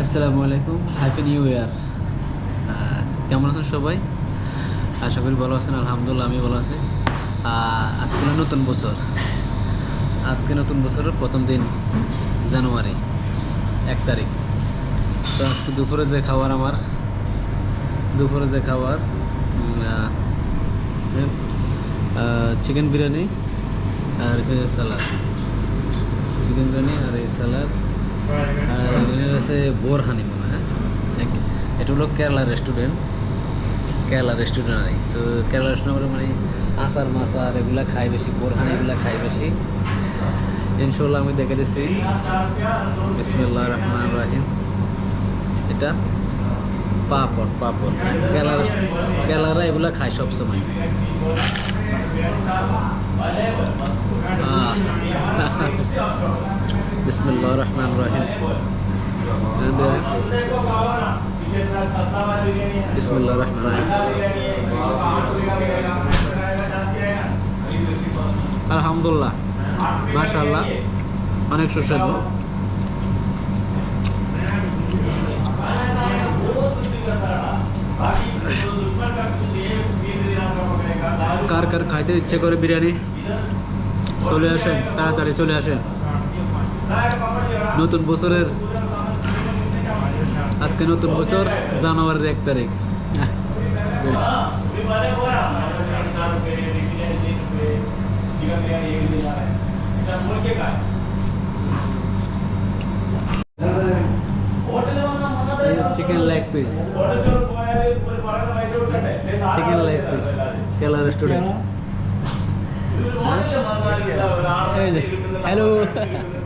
আসসালামু আলাইকুম happy new year কেমন আছেন সবাই? আশা করি ভালো আছেন, আলহামদুলিল্লাহ আমি ভালো আছি। আজকে নতুন বছর। আজকে নতুন বছরের প্রথম দিন, জানুয়ারি, এক তারিখ। তো আজকে দুপুরে যে খাবার আমার, দুপুরে যে খাবার চিকেন বিরিয়ানি আর স্যালাড চিকেন বিরিয়ানি আর এই এখানে আছে বোরহানি মনে হয়। এটা হলো কেরালা রেস্টুরেন্ট কেরালা রেস্টুরেন্ট আর তো কেরালা রেস্টুরেন্ট মানে আচার মাচার এগুলা খাই বেশি, বোরহানি এগুলা খাই বেশি। ইনশাল্লাহ আমি দেখে দিচ্ছি বিসমুল্লাহ রহমান রাহিম। এটা পাপড় পাপড়। কেরালা কেরালারা এগুলা খায় সবসময়। বিসমুল্লাহ রহমান রাহিম। বিসমুল্লাহ রহমান অনেক সুস্বাদু কার কার খাইতে ইচ্ছে করে বিরিয়ানি চলে আসেন তাড়াতাড়ি চলে আসেন নতুন বছরের আজকে নতুন বছর জানুয়ারির এক তারিখ। Chicken leg piece chicken leg piece কেলা রেস্টুরেন্ট হ্যালো